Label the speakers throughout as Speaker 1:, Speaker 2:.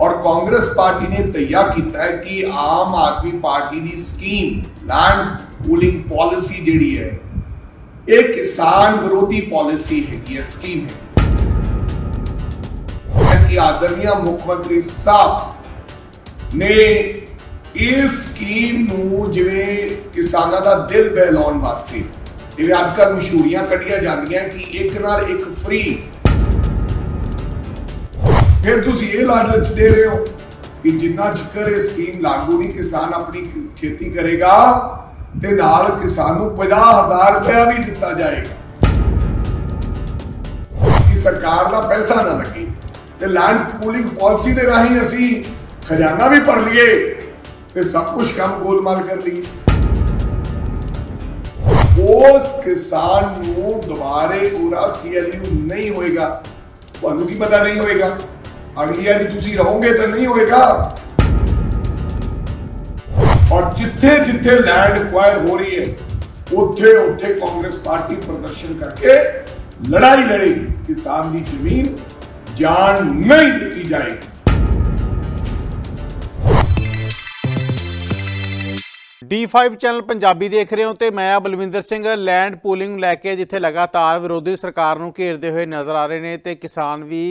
Speaker 1: ਔਰ ਕਾਂਗਰਸ ਪਾਰਟੀ ਨੇ ਤੈਯਾ ਕੀਤਾ ਹੈ ਕਿ ਆਮ ਆਦਮੀ ਪਾਰਟੀ ਦੀ ਸਕੀਮ ਲੈਂਡ ਪੂਲਿੰਗ ਪਾਲਿਸੀ ਜਿਹੜੀ ਹੈ, ਇਹ ਕਿਸਾਨ ਵਿਰੋਧੀ ਪਾਲਿਸੀ ਹੈਗੀ ਹੈ, ਸਕੀਮ ਹੈ। ਕਿ ਆਦਰਨੀय ਮੁੱਖ ਮੰਤਰੀ ਸਾਹਿਬ ਨੇ ਇਸ ਸਕੀਮ ਨੂੰ ਜਿਵੇਂ ਕਿਸਾਨਾਂ ਦਾ ਦਿਲ ਬਹਿਲਾਉਣ ਵਾਸਤੇ, ਜਿਵੇਂ ਅੱਜ ਕੱਲ੍ਹ ਮਸ਼ਹੂਰੀਆਂ ਕੱਢੀਆਂ ਜਾਂਦੀਆਂ ਕਿ ਇੱਕ ਨਾਲ ਇੱਕ ਫ੍ਰੀ ਫਿਰ ਤੁਸੀਂ ਇਹ ਲਾਲਚ ਦੇ ਰਹੇ ਹੋ ਕਿ ਜਿੰਨਾ ਚਿਰ ਇਹ ਸਕੀਮ ਲਾਗੂ ਨਹੀਂ ਕਿਸਾਨ ਆਪਣੀ ਖੇਤੀ ਕਰੇਗਾ ਤੇ ਨਾਲ ਕਿਸਾਨ ਨੂੰ 50000 ਰੁਪਇਆ ਵੀ ਦਿੱਤਾ ਜਾਏਗਾ। ਕਿ ਸਰਕਾਰ ਦਾ ਪੈਸਾ ਨਾ ਲੱਗੇ ਤੇ ਲੈਂਡ ਪੂਲਿੰਗ ਪਾਲਿਸੀ ਦੇ ਰਾਹੀਂ ਅਸੀਂ ਖਜ਼ਾਨਾ ਵੀ ਭਰ ਲਈਏ ਤੇ ਸਭ ਕੁਝ ਕੰਮ ਗੋਲਮਾਲ ਕਰ ਲਈਏ। ਉਸ ਕਿਸਾਨ ਨੂੰ ਦੁਬਾਰੇ ਪੂਰਾ ਸੀਐਲਯੂ ਨਹੀਂ ਹੋਏਗਾ। ਤੁਹਾਨੂੰ ਕੀ ਪਤਾ ਨਹੀਂ ਹੋਏਗਾ? ਅਗਲੀ ਵਾਰੀ ਤੁਸੀਂ ਰਹੋਗੇ ਤਾਂ ਨਹੀਂ ਹੋਏਗਾ ਔਰ ਜਿੱਥੇ ਜਿੱਥੇ ਲੈਂਡ ਐਕਵਾਇਰ ਹੋ ਰਹੀ ਹੈ ਉੱਥੇ ਉੱਥੇ ਕਾਂਗਰਸ ਪਾਰਟੀ ਪ੍ਰਦਰਸ਼ਨ ਕਰਕੇ ਲੜਾਈ ਲੜੇਗੀ ਕਿਸਾਨ ਦੀ ਜ਼ਮੀਨ ਜਾਨ ਨਹੀਂ ਦਿੱਤੀ ਜਾਏਗੀ
Speaker 2: D5 ਚੈਨਲ ਪੰਜਾਬੀ ਦੇਖ ਰਹੇ ਹੋ ਤੇ ਮੈਂ ਆ ਬਲਵਿੰਦਰ ਸਿੰਘ ਲੈਂਡ ਪੂਲਿੰਗ ਲੈ ਕੇ ਜਿੱਥੇ ਲਗਾਤਾਰ ਵਿਰੋਧੀ ਸਰਕਾਰ ਨੂੰ ਘੇਰਦੇ ਹੋਏ ਨਜ਼ਰ ਆ ਰਹੇ ਨੇ ਤੇ ਕਿਸਾਨ ਵੀ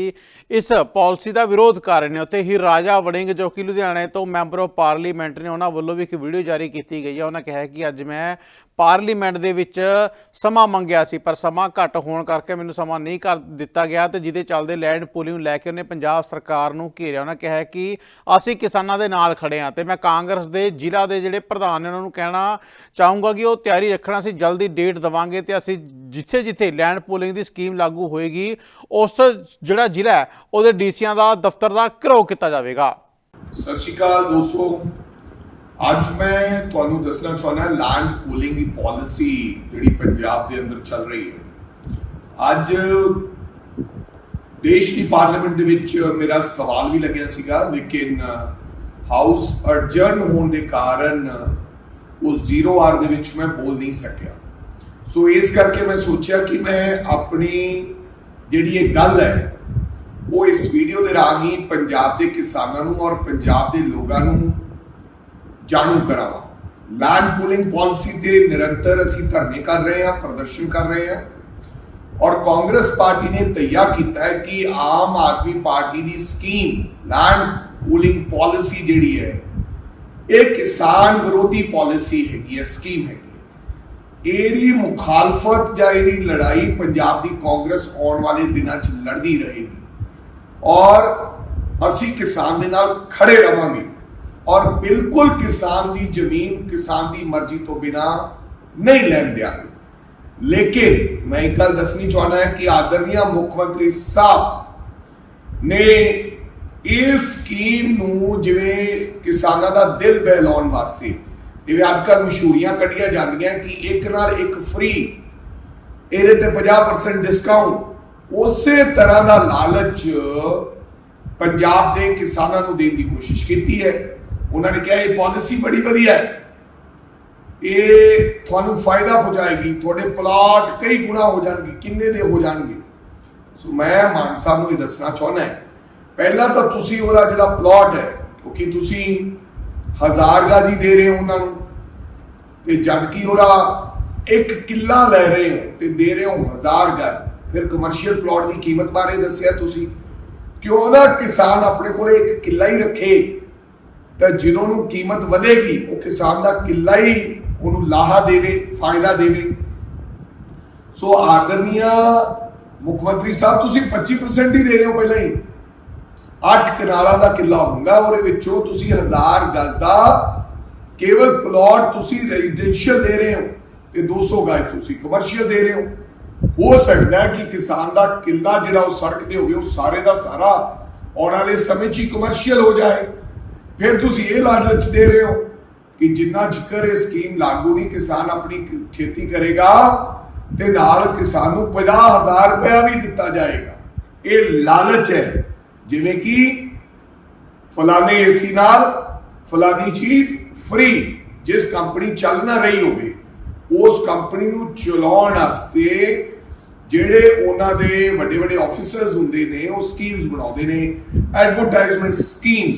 Speaker 2: ਇਸ ਪਾਲਿਸੀ ਦਾ ਵਿਰੋਧ ਕਰ ਰਹੇ ਨੇ। ਉੱਥੇ ਹੀ ਰਾਜਾ ਵੜਿੰਗ ਜੋ ਕਿ ਲੁਧਿਆਣੇ ਤੋਂ ਮੈਂਬਰ ਆਫ ਪਾਰਲੀਮੈਂਟ ਨੇ ਉਹਨਾਂ ਵੱਲੋਂ ਵੀ ਇੱਕ ਵੀਡੀਓ ਜਾਰੀ ਕੀਤੀ ਗਈ ਹੈ। ਉਹਨਾਂ ਕਿਹਾ ਕਿ ਅੱਜ ਮੈਂ ਪਾਰਲੀਮੈਂਟ ਦੇ ਵਿੱਚ ਸਮਾਂ ਮੰਗਿਆ ਸੀ, ਪਰ ਸਮਾਂ ਘੱਟ ਹੋਣ ਕਰਕੇ ਮੈਨੂੰ ਸਮਾਂ ਨਹੀਂ ਕਰ ਦਿੱਤਾ ਗਿਆ ਤੇ ਜਿਹਦੇ ਚੱਲਦੇ ਲੈਂਡ ਪੂਲਿੰਗ ਲੈ ਕੇ ਉਹਨੇ ਪੰਜਾਬ ਸਰਕਾਰ ਨੂੰ ਘੇਰਿਆ। ਉਹਨਾਂ ਕਿਹਾ ਕਿ ਅਸੀਂ ਕਿਸਾਨਾਂ ਦੇ ਨਾਲ ਖੜੇ ਹਾਂ ਤੇ ਮੈਂ ਕਾਂਗਰਸ ਦੇ, ਜ਼ਿਲ੍ਹਾ ਦੇ ਜਿਹੜੇ ਪ੍ਰਧਾਨ ਨੇ ਉਹਨਾਂ ਨੂੰ ਕਹਿਣਾ ਚਾਹੂੰਗਾ ਕਿ ਉਹ ਤਿਆਰੀ ਰੱਖਣਾ ਸੀ ਜਲਦੀ ਡੇਟ ਦਵਾਂਗੇ ਤੇ ਅਸੀਂ ਜਿੱਥੇ ਜਿੱਥੇ ਲੈਂਡ ਪੂਲਿੰਗ ਦੀ ਸਕੀਮ ਲਾਗੂ ਹੋਏਗੀ, ਉਸ ਜਿਹੜਾ ਜ਼ਿਲ੍ਹਾ ਹੈ, ਉਹਦੇ ਡੀਸੀਆਂ ਦਾ, ਦਫ਼ਤਰ ਦਾ ਘਿਰਾਓ ਕੀਤਾ ਜਾਵੇਗਾ।
Speaker 1: ਸਤਿ ਸ਼੍ਰੀ ਅਕਾਲ ਦੋਸਤੋ। ਅੱਜ ਮੈਂ ਤੁਹਾਨੂੰ ਦੱਸਣਾ ਚਾਹੁੰਦਾ ਲੈਂਡ ਪੂਲਿੰਗ ਦੀ ਪਾਲਿਸੀ ਜਿਹੜੀ ਪੰਜਾਬ ਦੇ ਅੰਦਰ ਚੱਲ ਰਹੀ ਹੈ। ਅੱਜ ਦੇਸ਼ ਦੀ ਪਾਰਲੀਮੈਂਟ ਦੇ ਵਿੱਚ ਮੇਰਾ ਸਵਾਲ ਵੀ ਲੱਗਿਆ ਸੀਗਾ, ਲੇਕਿਨ ਹਾਊਸ ਅਰਜਨ ਹੋਣ ਦੇ ਕਾਰਨ ਉਸ ਜ਼ੀਰੋ ਆਰ ਦੇ ਵਿੱਚ ਮੈਂ ਬੋਲ ਨਹੀਂ ਸਕਿਆ। ਸੋ ਇਸ ਕਰਕੇ ਮੈਂ ਸੋਚਿਆ ਕਿ ਮੈਂ ਆਪਣੀ ਜਿਹੜੀ ਇਹ ਗੱਲ ਹੈ, ਉਹ ਇਸ ਵੀਡੀਓ ਦੇ ਰਾਹੀਂ ਪੰਜਾਬ ਦੇ ਕਿਸਾਨਾਂ ਨੂੰ ਔਰ ਪੰਜਾਬ ਦੇ ਲੋਕਾਂ ਨੂੰ ਜਾਣੂ ਕਰਾਵਾਂ। ਲੈਂਡ ਪੂਲਿੰਗ ਪਾਲਿਸੀ ਤੇ ਨਿਰੰਤਰ ਅਸੀਂ ਧਰਨੇ ਕਰ ਰਹੇ ਹਾਂ, ਪ੍ਰਦਰਸ਼ਨ ਕਰ ਰਹੇ ਹਾਂ। ਔਰ ਕਾਂਗਰਸ ਪਾਰਟੀ ਨੇ ਤੈਯਾ ਕੀਤਾ ਹੈ ਕਿ ਆਮ ਆਦਮੀ ਪਾਰਟੀ ਦੀ ਸਕੀਮ ਲੈਂਡ ਪੂਲਿੰਗ ਪਾਲਿਸੀ ਜਿਹੜੀ ਹੈ, ਇਹ ਕਿਸਾਨ ਵਿਰੋਧੀ ਪਾਲਿਸੀ ਹੈਗੀ ਹੈ ਸਕੀਮ ਹੈਗੀ ਇਹਦੀ ਮੁਖਾਲਫਤ ਜਾਂ ਇਹਦੀ ਲੜਾਈ ਪੰਜਾਬ ਦੀ ਕਾਂਗਰਸ ਆਉਣ ਵਾਲੇ ਦਿਨਾਂ 'ਚ ਲੜਦੀ ਰਹੇਗੀ। ਔਰ ਅਸੀਂ ਕਿਸਾਨ ਦੇ ਨਾਲ ਖੜੇ ਰਵਾਂਗੇ। ਔਰ ਬਿਲਕੁਲ ਕਿਸਾਨ ਦੀ ਜ਼ਮੀਨ, ਕਿਸਾਨ ਦੀ ਮਰਜ਼ੀ ਤੋਂ ਬਿਨਾ ਨਹੀਂ ਲੈਣ ਦਿਆਂਗੇ ਲੇਕਿਨ ਮੈਂ ਇੱਕ ਗੱਲ ਦੱਸਣੀ ਚਾਹੁੰਦਾ ਹਾਂ ਕਿ ਆਦਰਨੀय ਮੁੱਖ ਮੰਤਰੀ ਸਾਹਿਬ ਨੇ ਇਸ ਸਕੀਮ ਨੂੰ ਜਿਵੇਂ ਕਿਸਾਨਾਂ ਦਾ ਦਿਲ ਬਹਿਲਾਉਣ ਵਾਸਤੇ, ਜਿਵੇਂ ਅੱਜ ਕੱਲ੍ਹ ਮਸ਼ਹੂਰੀਆਂ ਕੱਢੀਆਂ ਜਾਂਦੀਆਂ ਕਿ ਇੱਕ ਨਾਲ ਇੱਕ ਫ੍ਰੀ ਇਹਦੇ ਤੇ 50% ਡਿਸਕਾਊਂਟ ਉਸੇ ਤਰ੍ਹਾਂ ਦਾ ਲਾਲਚ ਪੰਜਾਬ ਦੇ ਕਿਸਾਨਾਂ ਨੂੰ ਦੇਣ ਦੀ ਕੋਸ਼ਿਸ਼ ਕੀਤੀ ਹੈ। ਉਹਨਾਂ ਨੇ ਕਿਹਾ, ਇਹ ਪਾਲਿਸੀ ਬੜੀ ਵਧੀਆ ਹੈ। ਇਹ ਤੁਹਾਨੂੰ ਫਾਇਦਾ ਪਹੁੰਚਾਏਗੀ। ਤੁਹਾਡੇ ਪਲਾਟ ਕਈ ਗੁਣਾ ਹੋ ਜਾਣਗੇ, ਕਿੰਨੇ ਦੇ ਹੋ ਜਾਣਗੇ? ਸੋ ਮੈਂ ਮਾਨ ਸਾਹਿਬ ਨੂੰ ਇਹ ਦੱਸਣਾ ਚਾਹੁੰਦਾ ਹਾਂ। ਪਹਿਲਾਂ ਤਾਂ ਤੁਸੀਂ ਉਹਦਾ ਜਿਹੜਾ ਪਲਾਟ ਹੈ ਕਿਉਂਕਿ ਤੁਸੀਂ ਹਜ਼ਾਰ ਗਾਜੀ ਦੇ ਰਹੇ ਹੋ ਉਹਨਾਂ ਨੂੰ? ਤੇ ਜਦ ਕਿ ਉਹਦਾ ਇੱਕ ਕਿੱਲਾ ਲੈ ਰਹੇ ਹੋ ਤੇ ਦੇ ਰਹੇ ਹੋ ਹਜ਼ਾਰ ਗਜ। ਫਿਰ ਕਮਰਸ਼ੀਅਲ ਪਲਾਟ ਦੀ ਕੀਮਤ ਬਾਰੇ ਦੱਸਿਆ ਤੁਸੀਂ। ਕਿਉਂ ਨਾ ਕਿਸਾਨ ਆਪਣੇ ਕੋਲੇ ਇੱਕ ਕਿੱਲਾ ਹੀ ਰੱਖੇ? ਤਾਂ ਜਦੋਂ ਨੂੰ ਕੀਮਤ ਵਧੇਗੀ, ਉਹ ਕਿਸਾਨ ਦਾ ਕਿੱਲਾ ਹੀ ਉਹਨੂੰ ਲਾਹਾ ਦੇਵੇ, ਫਾਇਦਾ ਦੇਵੇ। ਸੋ ਆਦਰਨੀय ਮੁੱਖ ਮੰਤਰੀ ਸਾਹਿਬ, ਤੁਸੀਂ 25% ਹੀ ਦੇ ਰਹੇ ਹੋ ਪਹਿਲਾਂ ਹੀ। 8 ਕਨਾਲਾਂ ਦਾ ਕਿੱਲਾ ਹੁੰਦਾ ਉਹਦੇ ਵਿੱਚੋਂ ਤੁਸੀਂ 1000 ਗਜ਼ ਦਾ ਕੇਵਲ ਪਲਾਟ ਤੁਸੀਂ ਰੈਜ਼ੀਡੈਂਸ਼ੀਅਲ ਦੇ ਰਹੇ ਹੋ ਤੇ 200 ਗਜ਼ ਤੁਸੀਂ ਕਮਰਸ਼ੀਅਲ ਦੇ ਰਹੇ ਹੋ। ਹੋ ਸਕਦਾ ਹੈ ਕਿ ਕਿਸਾਨ ਦਾ ਕਿੱਲਾ ਜਿਹੜਾ ਉਹ ਸੜਕ ਤੇ ਹੋਵੇ, ਉਹ ਸਾਰੇ ਦਾ ਸਾਰਾ ਆਉਣ ਵਾਲੇ ਸਮੇਂ 'ਚ ਹੀ ਕਮਰਸ਼ੀਅਲ ਹੋ ਜਾਏ। ਫਿਰ ਤੁਸੀਂ ਇਹ ਲਾਲਚ ਦੇ ਰਹੇ ਹੋ ਕਿ ਜਿੰਨਾ ਚਿਰ ਇਹ ਸਕੀਮ ਲਾਗੂ ਨਹੀਂ ਕਿਸਾਨ ਆਪਣੀ ਖੇਤੀ ਕਰੇਗਾ ਤੇ ਨਾਲ ਕਿਸਾਨ ਨੂੰ 50000 ਰੁਪਇਆ ਵੀ ਦਿੱਤਾ ਜਾਏਗਾ। ਇਹ ਲਾਲਚ ਹੈ। ਜਿਵੇਂ ਕਿ ਫਲਾਣੇ ਏਸੀ ਨਾਲ ਫਲਾਣੀ ਚੀਜ਼ ਫ੍ਰੀ ਜਿਸ ਕੰਪਨੀ ਚੱਲ ਨਾ ਰਹੀ ਹੋਵੇ, ਉਸ ਕੰਪਨੀ ਨੂੰ ਚਲਾਉਣ ਵਾਸਤੇ ਜਿਹੜੇ ਉਹਨਾਂ ਦੇ ਵੱਡੇ ਵੱਡੇ ਆਫੀਸਰਸ ਹੁੰਦੇ ਨੇ, ਉਹ ਸਕੀਮਸ ਬਣਾਉਂਦੇ ਨੇ ਐਡਵਰਟਾਈਜ਼ਮੈਂਟ ਸਕੀਮਸ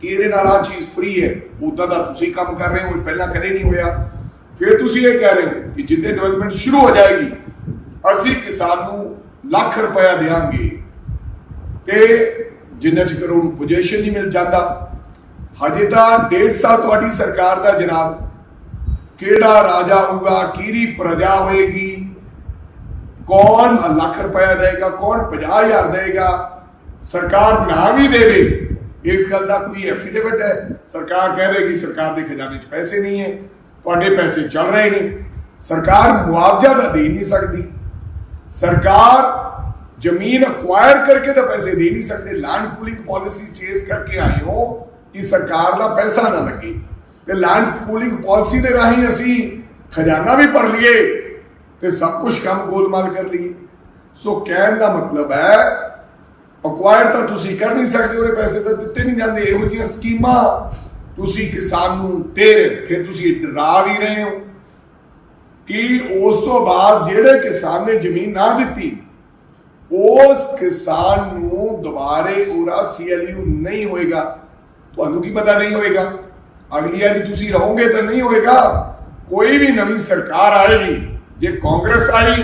Speaker 1: ਕਿ ਇਹਦੇ ਨਾਲ ਆ ਚੀਜ਼ ਫ੍ਰੀ ਹੈ। ਉਦਾਂ ਦਾ ਤੁਸੀਂ ਕੰਮ ਕਰ ਰਹੇ ਹੋ ਪਹਿਲਾਂ ਕਦੇ ਨਹੀਂ ਹੋਇਆ। ਫਿਰ ਤੁਸੀਂ ਇਹ ਕਹਿ ਰਹੇ ਹੋ ਕਿ ਜਿੱਦੇ ਡਿਵੈਲਪਮੈਂਟ ਸ਼ੁਰੂ ਹੋ ਜਾਏਗੀ, ਅਸੀਂ ਕਿਸਾਨ ਨੂੰ ਲੱਖ ਰੁਪਇਆ ਦੇਵਾਂਗੇ ਤੇ ਜਿੰਨਾ ਚਿਰ ਉਹਨੂੰ ਪੋਜੀਸ਼ਨ ਨਹੀਂ ਮਿਲ ਜਾਂਦਾ, ਹਜੇ ਤਾਂ ਡੇਢ ਸਾਲ ਤੁਹਾਡੀ ਸਰਕਾਰ ਦਾ ਜਨਾਬ। ਕਿਹੜਾ ਰਾਜਾ ਹੋਊਗਾ ਕਿਹੜੀ ਪ੍ਰਜਾ ਹੋਏਗੀ? ਕੌਣ ਲੱਖ ਰੁਪਇਆ ਦੇਗਾ ਕੌਣ 50000 ਦੇਗਾ ਸਰਕਾਰ ਨਾ ਵੀ ਦੇਵੇ। ਇਸ ਗੱਲ ਦਾ ਕੋਈ ਐਫੀਡੇਵਿਟ ਹੈ? ਸਰਕਾਰ ਕਹਿ ਰਹੀ ਕਿ ਸਰਕਾਰ ਦੇ ਖਜ਼ਾਨੇ 'ਚ ਪੈਸੇ ਨਹੀਂ ਹੈ, ਤੁਹਾਡੇ ਪੈਸੇ ਚੱਲ ਰਹੇ ਨੇ। ਸਰਕਾਰ ਮੁਆਵਜ਼ਾ ਤਾਂ ਦੇ ਨਹੀਂ ਸਕਦੀ। ਸਰਕਾਰ ਜ਼ਮੀਨ ਅਕਵਾਇਰ ਕਰਕੇ ਤਾਂ ਪੈਸੇ ਦੇ ਨਹੀਂ ਸਕਦੇ। ਲੈਂਡ ਪੂਲਿੰਗ ਪਾਲਿਸੀ ਚੇਸ ਕਰਕੇ ਆਏ ਹੋ ਕਿ ਸਰਕਾਰ ਦਾ ਪੈਸਾ ਨਾ ਲੱਗੇ। ਤੇ ਲੈਂਡ ਪੂਲਿੰਗ ਪਾਲਿਸੀ ਦੇ ਰਾਹੀਂ ਅਸੀਂ ਖਜ਼ਾਨਾ ਵੀ ਭਰ ਲਈਏ ਤੇ ਸਭ ਕੁਝ ਕੰਮ ਗੋਲਮਾਲ ਕਰ ਲਈਏ। ਸੋ ਕਹਿਣ ਦਾ ਮਤਲਬ ਹੈ ਅਕਵਾਇਰ ਤਾਂ ਤੁਸੀਂ ਕਰ ਨਹੀਂ ਸਕਦੇ ਉਹਦੇ ਪੈਸੇ ਤਾਂ ਦਿੱਤੇ ਨਹੀਂ ਜਾਂਦੇ ਇਹੋ ਜਿਹੀਆਂ ਸਕੀਮਾਂ ਤੁਸੀਂ ਕਿਸਾਨ ਨੂੰ ਦੇ ਰਹੇ ਫਿਰ ਤੁਸੀਂ ਡਰਾ ਵੀ ਰਹੇ ਹੋ ਕਿ ਉਸ ਤੋਂ ਬਾਅਦ ਜਿਹੜੇ ਕਿਸਾਨ ਨੇ ਜ਼ਮੀਨ ਨਾ ਦਿੱਤੀ ਉਸ ਕਿਸਾਨ ਨੂੰ ਦੁਬਾਰੇ ਉਹਦਾ ਸੀਐਲਯੂ ਨਹੀਂ ਹੋਏਗਾ ਤੁਹਾਨੂੰ ਕੀ ਪਤਾ ਨਹੀਂ ਹੋਏਗਾ ਅਗਲੀ ਵਾਰੀ ਤੁਸੀਂ ਰਹੋਗੇ ਤਾਂ ਨਹੀਂ ਹੋਏਗਾ ਕੋਈ ਵੀ ਨਵੀਂ ਸਰਕਾਰ ਆਏਗੀ ਜੇ ਕਾਂਗਰਸ ਆਈ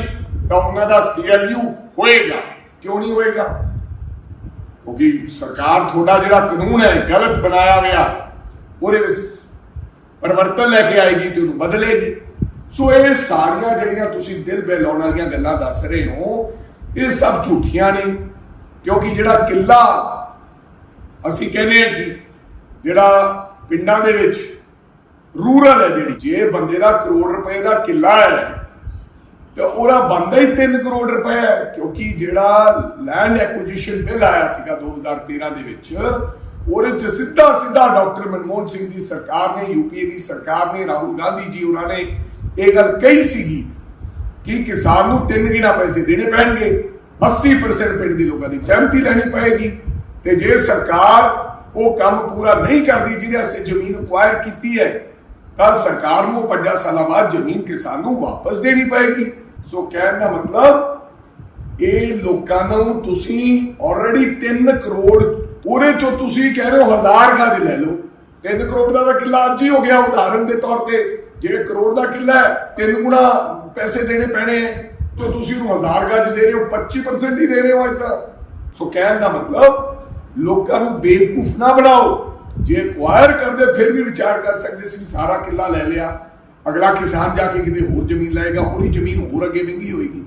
Speaker 1: ਤਾਂ ਉਹਨਾਂ ਦਾ ਸੀਐਲਯੂ ਹੋਏਗਾ ਕਿਉਂ ਨਹੀਂ ਹੋਏਗਾ ਕਿਉਂਕਿ ਸਰਕਾਰ ਤੁਹਾਡਾ ਜਿਹੜਾ ਕਾਨੂੰਨ ਹੈ, ਗਲਤ ਬਣਾਇਆ ਗਿਆ ਉਹਦੇ ਵਿੱਚ ਪਰਿਵਰਤਨ ਲੈ ਕੇ ਆਏਗੀ ਤੇ ਉਹਨੂੰ ਬਦਲੇਗੀ। ਸੋ ਇਹ ਸਾਰੀਆਂ ਜਿਹੜੀਆਂ ਤੁਸੀਂ ਦਿਲ ਬਹਿਲਾਉਣ ਵਾਲੀਆਂ ਗੱਲਾਂ ਦੱਸ ਰਹੇ ਹੋ, ਇਹ ਸਭ ਝੂਠੀਆਂ ਨੇ। ਕਿਉਂਕਿ ਜਿਹੜਾ ਕਿੱਲਾ ਅਸੀਂ ਕਹਿੰਦੇ ਹਾਂ ਕਿ ਜਿਹੜਾ ਪਿੰਡਾਂ ਦੇ ਵਿੱਚ ਰੂਰਲ ਹੈ, ਜਿਹੜੀ ਜੇ ਬੰਦੇ ਦਾ ਕਰੋੜ ਰੁਪਏ ਦਾ ਕਿੱਲਾ ਹੈ ਤੇ ਉਹਦਾ ਬੰਦਾ ਹੀ 3 ਕਰੋੜ ਰੁਪਏ ਕਿਉਂਕਿ ਜਿਹੜਾ ਲੈਂਡ ਐਕੁਜੀਸ਼ਨ ਬਿੱਲ ਆਇਆ ਸੀਗਾ 2013 ਦੇ ਵਿੱਚ, ਉਹਦੇ ਚ ਸਿੱਧਾ ਸਿੱਧਾ ਡਾਕਟਰ ਮਨਮੋਹਨ ਸਿੰਘ ਦੀ ਸਰਕਾਰ ਨੇ ਯੂਪੀਏ ਦੀ ਸਰਕਾਰ ਨੇ, ਰਾਹੁਲ ਗਾਂਧੀ ਜੀ ਉਹਨਾਂ ਨੇ ਇਹ ਗੱਲ ਕਹੀ ਸੀਗੀ ਕਿ ਕਿਸਾਨ ਨੂੰ ਤਿੰਨ ਗੁਣਾ ਪੈਸੇ ਦੇਣੇ ਪੈਣਗੇ 80% ਪਿੰਡ ਦੇ ਲੋਕਾਂ ਦੀ ਸਹਿਮਤੀ ਲੈਣੀ ਪਏਗੀ। ਤੇ ਜੇ ਸਰਕਾਰ ਉਹ ਕੰਮ ਪੂਰਾ ਨਹੀਂ ਕਰਦੀ ਜਿਹਦੇ ਅਸੀਂ ਜ਼ਮੀਨ ਅਕਵਾਇਰ ਕੀਤੀ ਹੈ ਤਾਂ ਸਰਕਾਰ ਨੂੰ 5 ਸਾਲਾਂ ਬਾਅਦ ਜ਼ਮੀਨ ਕਿਸਾਨ ਨੂੰ ਵਾਪਸ ਦੇਣੀ ਸੋ ਕਹਿਣ ਦਾ ਮਤਲਬ, ਇਹ ਲੋਕਾਂ ਨੂੰ ਤੁਸੀਂ ਆਲਰੇਡੀ 3 ਕਰੋੜ ਉਹਦੇ ਚੋਂ ਤੁਸੀਂ ਕਹਿ ਰਹੇ ਹੋ ਹਜ਼ਾਰ ਗਾਜ ਲੈ ਲਓ। 3 ਕਰੋੜ ਦਾ ਤਾਂ ਕਿੱਲਾ ਅੱਜ ਹੀ ਹੋ ਗਿਆ ਉਦਾਹਰਨ ਦੇ ਤੌਰ ਤੇ। ਜਿਹੜੇ ਕਰੋੜ ਦਾ ਕਿੱਲਾ ਹੈ, ਤਿੰਨ ਗੁਣਾ ਪੈਸੇ ਦੇਣੇ ਪੈਣੇ ਹੈ। ਤੇ ਤੁਸੀਂ ਉਹਨੂੰ ਹਜ਼ਾਰ ਗਾਜ ਦੇ ਰਹੇ ਹੋ 25% ਹੀ ਦੇ ਰਹੇ ਹੋ ਅੱਜ ਤਾਂ। ਸੋ ਕਹਿਣ ਦਾ ਮਤਲਬ, ਲੋਕਾਂ ਨੂੰ ਬੇਵਕੂਫ ਨਾ ਬਣਾਓ। ਜੇ ਐਕਵਾਇਰ ਕਰਦੇ, ਫਿਰ ਵੀ ਵਿਚਾਰ ਕਰ ਸਕਦੇ ਸੀ ਵੀ ਸਾਰਾ ਕਿੱਲਾ ਲੈ ਲਿਆ। ਅਗਲਾ ਕਿਸਾਨ ਜਾ ਕੇ ਕਿਤੇ ਹੋਰ ਜ਼ਮੀਨ ਲਏਗਾ, ਉਹਦੀ ਜ਼ਮੀਨ ਹੋਰ ਅੱਗੇ ਮਹਿੰਗੀ ਹੋਏਗੀ।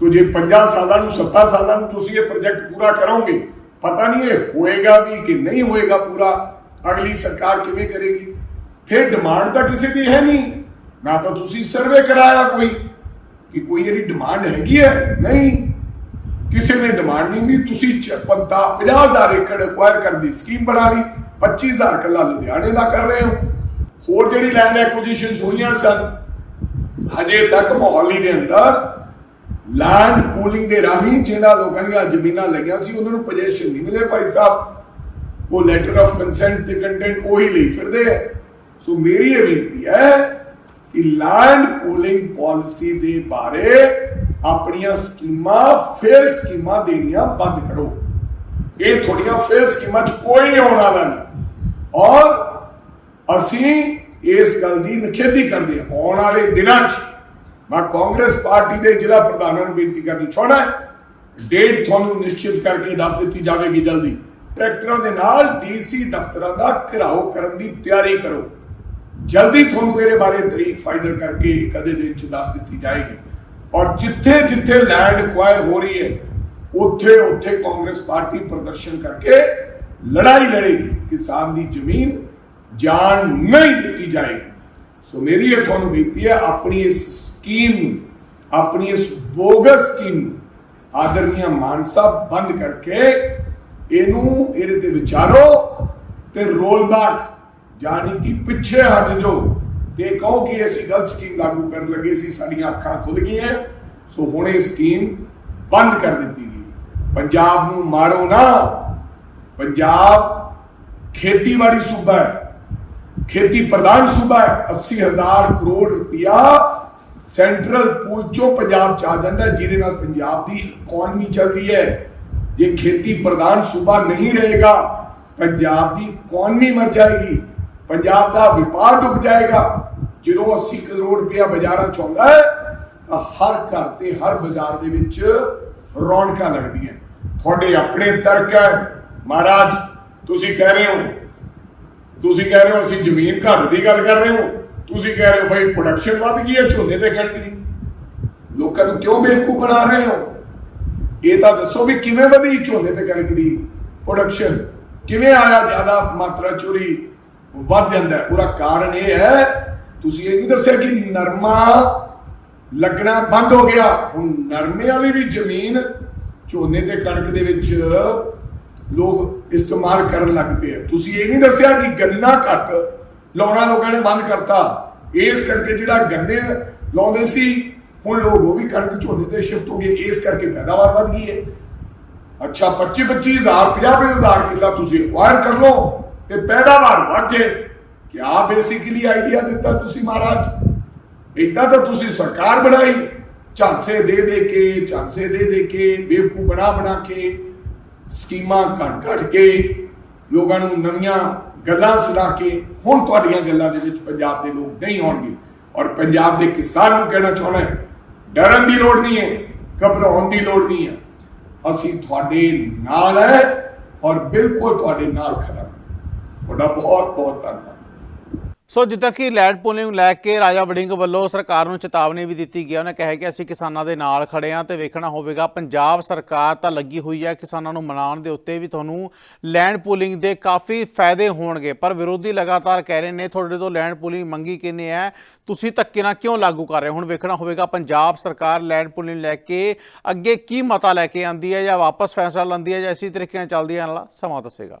Speaker 1: ਸੋ ਜੇ 50 ਸਾਲਾਂ ਨੂੰ 70 ਸਾਲਾਂ ਨੂੰ ਤੁਸੀਂ ਇਹ ਪ੍ਰੋਜੈਕਟ ਪੂਰਾ ਕਰੋਗੇ, ਪਤਾ ਨਹੀਂ ਇਹ ਹੋਏਗਾ ਵੀ ਕਿ ਨਹੀਂ ਹੋਏਗਾ ਪੂਰਾ, ਅਗਲੀ ਸਰਕਾਰ ਕਿਵੇਂ ਕਰੇਗੀ? ਫਿਰ ਡਿਮਾਂਡ ਤਾਂ ਕਿਸੇ ਦੀ ਹੈ ਨਹੀਂ। ਨਾ ਤਾਂ ਤੁਸੀਂ ਸਰਵੇ ਕਰਾਇਆ ਕੋਈ, ਕਿ ਕੋਈ ਇਹਦੀ ਡਿਮਾਂਡ ਹੈਗੀ ਹੈ? ਨਹੀਂ। ਕਿਸੇ ਨੇ ਡਿਮਾਂਡ ਨਹੀਂ ਦੀ ਤੁਸੀਂ 50000 ਏਕੜ ਐਕਵਾਇਰ ਕਰਨ ਦੀ ਸਕੀਮ ਬਣਾ ਲਈ। 25000 ਕੱਲਾ ਲੁਧਿਆਣੇ ਦਾ ਕਰ ਰਹੇ ਹੋ। ਹੋਰ ਜਿਹੜੀ ਲੈਂਡ ਐਕੁਜੀਸ਼ਨਸ ਹੋਈਆਂ ਸਨ, ਹਜੇ ਤੱਕ ਮੋਹਾਲੀ ਦੇ ਅੰਦਰ ਲੈਂਡ ਪੂਲਿੰਗ ਦੇ ਰਾਹੀਂ ਜਿਹਨਾਂ ਲੋਕਾਂ ਦੀਆਂ ਜ਼ਮੀਨਾਂ ਲਈਆਂ ਸੀ, ਉਹਨਾਂ ਨੂੰ ਪੋਜੀਸ਼ਨ ਨਹੀਂ ਮਿਲੇ ਭਾਈ ਸਾਹਿਬ। ਉਹ ਲੈਟਰ ਆਫ ਕੰਸੈਂਟ ਤੇ ਕੰਟੈਂਟ ਉਹੀ ਲਈ ਫਿਰਦੇ ਆ। ਸੋ ਮੇਰੀ ਇਹ ਬੇਨਤੀ ਹੈ ਕਿ ਲੈਂਡ ਪੂਲਿੰਗ ਪਾਲਿਸੀ ਦੇ ਬਾਰੇ ਆਪਣੀਆਂ ਸਕੀਮਾਂ ਫੇਲ ਸਕੀਮਾਂ ਦੇਣੀਆਂ ਬੰਦ ਕਰੋ। ਇਹ ਤੁਹਾਡੀਆਂ ਫੇਲ ਸਕੀਮਾਂ 'ਚ ਕੋਈ ਆਉਣ ਵਾਲਾ ਨਹੀਂ। ਔਰ ਅਸੀਂ ਇਸ ਗੱਲ ਦੀ ਨਿਖੇਧੀ ਕਰਦੇ ਹਾਂ। ਆਉਣ ਵਾਲੇ ਦਿਨਾਂ 'ਚ ਮੈਂ ਕਾਂਗਰਸ ਪਾਰਟੀ ਦੇ ਜ਼ਿਲ੍ਹਾ ਪ੍ਰਧਾਨਾਂ ਨੂੰ ਬੇਨਤੀ ਕਰਨੀ ਚਾਹੁੰਦਾ ਡੇਟ ਤੁਹਾਨੂੰ ਨਿਸ਼ਚਿਤ ਕਰਕੇ ਦੱਸ ਦਿੱਤੀ ਜਾਵੇਗੀ ਜਲਦੀ। ਟਰੈਕਟਰਾਂ ਦੇ ਨਾਲ ਡੀਸੀ ਦਫ਼ਤਰਾਂ ਦਾ ਘਿਰਾਓ ਕਰਨ ਦੀ ਤਿਆਰੀ ਕਰੋ। ਜਲਦੀ ਤੁਹਾਨੂੰ ਇਹਦੇ ਬਾਰੇ ਤਰੀਕ ਫਾਈਨਲ ਕਰਕੇ ਕਦੇ ਦਿਨ ਚ ਦੱਸ ਦਿੱਤੀ ਜਾਏਗੀ। ਔਰ ਜਿੱਥੇ ਜਿੱਥੇ ਲੈਂਡ ਐਕਵਾਇਰ ਹੋ ਰਹੀ ਹੈ ਉੱਥੇ ਉੱਥੇ ਕਾਂਗਰਸ ਪਾਰਟੀ ਪ੍ਰਦਰਸ਼ਨ ਕਰਕੇ ਲੜਾਈ ਲੜੇਗੀ। ਕਿਸਾਨ ਦੀ ਜ਼ਮੀਨ ਜਾਨ ਨਹੀਂ ਦਿੱਤੀ ਜਾਏਗੀ। ਸੋ ਮੇਰੀ ਇਹ ਤੁਹਾਨੂੰ ਬੇਨਤੀ ਹੈ, ਆਪਣੀ ਇਸ ਸਕੀਮ ਨੂੰ, ਆਪਣੀ ਇਸ ਬੋਗਸ ਸਕੀਮ ਨੂੰ ਆਦਰਨੀय ਮਾਨ ਸਾਹਿਬ ਬੰਦ ਕਰਕੇ ਇਹਨੂੰ, ਇਹਦੇ ਤੇ ਵਿਚਾਰੋ ਤੇ ਰੋਲ ਬੈਕ ਯਾਨੀ ਕਿ ਪਿੱਛੇ ਹਟ ਜਾਓ ਤੇ ਕਹੋ ਕਿ ਅਸੀਂ ਗਲਤ ਸਕੀਮ ਲਾਗੂ ਕਰਨ ਲੱਗੇ ਸੀ, ਸਾਡੀਆਂ ਅੱਖਾਂ ਖੁੱਲ ਗਈਆਂ। ਸੋ ਹੁਣ ਇਹ ਸਕੀਮ ਬੰਦ ਕਰ ਦਿੱਤੀ ਗਈ। ਪੰਜਾਬ ਨੂੰ ਮਾਰੋ ਨਾ। ਪੰਜਾਬ ਖੇਤੀਬਾੜੀ ਸੂਬਾ ਹੈ। ਖੇਤੀ ਪ੍ਰਧਾਨ ਸੂਬਾ ਹੈ। 80000 ਕਰੋੜ ਰੁਪਇਆ ਸੈਂਟਰਲ ਪੂਲ ਚੋਂ ਪੰਜਾਬ ਚ ਆ ਜਾਂਦਾ ਜਿਹਦੇ ਨਾਲ ਪੰਜਾਬ ਦੀ ਇਕਨੋਮੀ ਚੱਲਦੀ ਹੈ। ਜੇ ਖੇਤੀ ਪ੍ਰਧਾਨ ਸੂਬਾ ਨਹੀਂ ਰਹੇਗਾ, ਪੰਜਾਬ ਦੀ ਇਕਨੋਮੀ ਮਰ ਜਾਏਗੀ। ਪੰਜਾਬ ਦਾ ਵਪਾਰ ਡੁੱਬ ਜਾਏਗਾ। ਜਦੋਂ 80 ਕਰੋੜ ਰੁਪਇਆ ਬਾਜ਼ਾਰਾਂ ਚ ਆਉਂਦਾ ਹੈ, ਤਾਂ ਹਰ ਘਰ ਤੇ ਹਰ ਬਾਜ਼ਾਰ ਦੇ ਵਿੱਚ ਰੌਣਕਾਂ ਲੱਗਦੀਆਂ। ਤੁਹਾਡੇ ਆਪਣੇ ਤਰਕ ਹੈ। ਮਹਾਰਾਜ ਤੁਸੀਂ ਕਹਿ ਰਹੇ ਹੋ, ਤੁਸੀਂ ਕਹਿ ਰਹੇ ਹੋ ਅਸੀਂ ਜ਼ਮੀਨ ਘੱਟ ਦੀ ਗੱਲ ਕਰ ਰਹੇ ਹੋ। ਤੁਸੀਂ ਕਹਿ ਰਹੇ ਹੋ ਭਾਈ ਪ੍ਰੋਡਕਸ਼ਨ ਵੱਧ ਗਈ ਹੈ, ਝੋਨੇ ਤੇ ਕਣਕ ਦੀ। ਲੋਕਾਂ ਨੂੰ ਕਿਉਂ ਬੇਵਕੂਫ ਬਣਾ ਰਹੇ ਹੋ? ਇਹ ਤਾਂ ਦੱਸੋ ਵੀ ਕਿਵੇਂ ਵਧੀ ਝੋਨੇ ਤੇ ਕਣਕ ਦੀ ਪ੍ਰੋਡਕਸ਼ਨ ਕਿਵੇਂ ਆਇਆ ਜ਼ਿਆਦਾ ਮਾਤਰਾ ਚੋਰੀ? ਵੱਧ ਜਾਂਦਾ ਹੈ। ਉਹਦਾ ਕਾਰਨ ਇਹ ਹੈ, ਤੁਸੀਂ ਇਹ ਨਹੀਂ ਦੱਸਿਆ ਕਿ ਨਰਮਾ ਲੱਗਣਾ ਬੰਦ ਹੋ ਗਿਆ। ਹੁਣ ਨਰਮੇ ਵਾਲੀ ਵੀ ਜ਼ਮੀਨ ਝੋਨੇ ਤੇ ਕਣਕ ਦੇ ਵਿੱਚ ਲੋਕ ਇਸਤੇਮਾਲ ਕਰਨ ਲੱਗ ਪਏ ਤੁਸੀਂ ਇਹ ਨਹੀਂ ਦੱਸਿਆ ਕਿ ਗੰਨਾ ਘੱਟ ਲਾਉਣਾ ਲੋਕਾਂ ਨੇ ਬੰਦ ਕਰਤਾ। ਇਸ ਕਰਕੇ ਜਿਹੜਾ ਗੰਨੇ ਲਾਉਂਦੇ ਸੀ, ਹੁਣ ਲੋਕ ਉਹ ਵੀ ਕਣਕ ਝੋਨੇ ਤੇ ਸ਼ਿਫਟ ਹੋ ਗਏ, ਇਸ ਕਰਕੇ ਪੈਦਾਵਾਰ ਵੱਧ ਗਈ ਹੈ। ਅੱਛਾ 25 25000 50 ਹਜ਼ਾਰ ਕਿੱਲਾ ਤੁਸੀਂ ਐਕਵਾਇਰ ਕਰ ਲਓ ਤੇ ਪੈਦਾਵਾਰ ਵੱਧ ਜੇ। ਕਿਆ ਬੇਸਿਕਲੀ ਆਈਡੀਆ ਦਿੱਤਾ ਤੁਸੀਂ ਮਹਾਰਾਜ? ਇਦਾਂ ਤਾਂ ਤੁਸੀਂ ਸਰਕਾਰ ਬਣਾਈ। ਝਾਂਸੇ ਦੇ ਦੇ ਕੇ, ਝਾਂਸੇ ਦੇ ਦੇ ਕੇ ਬੇਵਕੂ ਬਣਾ ਬਣਾ ਕੇ। ਸਕੀਮਾਂ ਘੜ ਘੜ ਕੇ ਲੋਕਾਂ ਨੂੰ ਨਵੀਆਂ ਗੱਲਾਂ ਸੁਣਾ ਕੇ ਹੁਣ ਤੁਹਾਡੀਆਂ ਗੱਲਾਂ ਦੇ ਵਿੱਚ ਪੰਜਾਬ ਦੇ ਲੋਕ ਨਹੀਂ ਆਉਣਗੇ। ਔਰ ਪੰਜਾਬ ਦੇ ਕਿਸਾਨ ਨੂੰ ਕਹਿਣਾ ਚਾਹੁੰਦਾ ਡਰਨ ਦੀ ਲੋੜ ਨਹੀਂ ਹੈ, ਘਬਰਾਉਣ ਦੀ ਲੋੜ ਨਹੀਂ ਹੈ। ਅਸੀਂ ਤੁਹਾਡੇ ਨਾਲ ਹੈ ਔਰ ਬਿਲਕੁਲ ਤੁਹਾਡੇ ਨਾਲ ਖੜਾ। ਤੁਹਾਡਾ ਬਹੁਤ ਬਹੁਤ ਧੰਨਵਾਦ।
Speaker 2: ਸੋ ਜਿੱਦਾਂ ਕਿ ਲੈਂਡ ਪੂਲਿੰਗ ਨੂੰ ਲੈ ਕੇ ਰਾਜਾ ਵੜਿੰਗ ਵੱਲੋਂ ਸਰਕਾਰ ਨੂੰ ਚੇਤਾਵਨੀ ਵੀ ਦਿੱਤੀ ਗਈ ਹੈ। ਉਹਨੇ ਕਿਹਾ ਕਿ ਅਸੀਂ ਕਿਸਾਨਾਂ ਦੇ ਨਾਲ ਖੜੇ ਹਾਂ ਤੇ ਵੇਖਣਾ ਹੋਵੇਗਾ। ਪੰਜਾਬ ਸਰਕਾਰ ਤਾਂ ਲੱਗੀ ਹੋਈ ਹੈ ਕਿਸਾਨਾਂ ਨੂੰ ਮਨਾਉਣ ਦੇ ਉੱਤੇ ਵੀ ਤੁਹਾਨੂੰ ਲੈਂਡ ਪੂਲਿੰਗ ਦੇ ਕਾਫੀ ਫਾਇਦੇ ਹੋਣਗੇ। ਪਰ ਵਿਰੋਧੀ ਲਗਾਤਾਰ ਕਹਿ ਰਹੇ ਨੇ, ਤੁਹਾਡੇ ਤੋਂ ਲੈਂਡ ਪੂਲਿੰਗ ਮੰਗੀ ਕਿੰਨੇ ਹੈ? ਤੁਸੀਂ ਧੱਕੇ ਨਾਲ ਕਿਉਂ ਲਾਗੂ ਕਰ ਰਹੇ ਹੋ? ਹੁਣ ਵੇਖਣਾ ਹੋਵੇਗਾ ਪੰਜਾਬ ਸਰਕਾਰ ਲੈਂਡ ਪੂਲਿੰਗ ਲੈ ਕੇ ਅੱਗੇ ਕੀ ਮਤਾ ਲੈ ਕੇ ਆਂਦੀ ਹੈ ਜਾਂ ਵਾਪਸ ਫੈਸਲਾ ਲੈਂਦੀ ਹੈ ਜਾਂ ਇਸੇ ਤਰੀਕੇ ਨਾਲ ਚੱਲਦੀ ਹੈ? ਨਾਲ ਸਮਾਂ ਦੱਸੇਗਾ।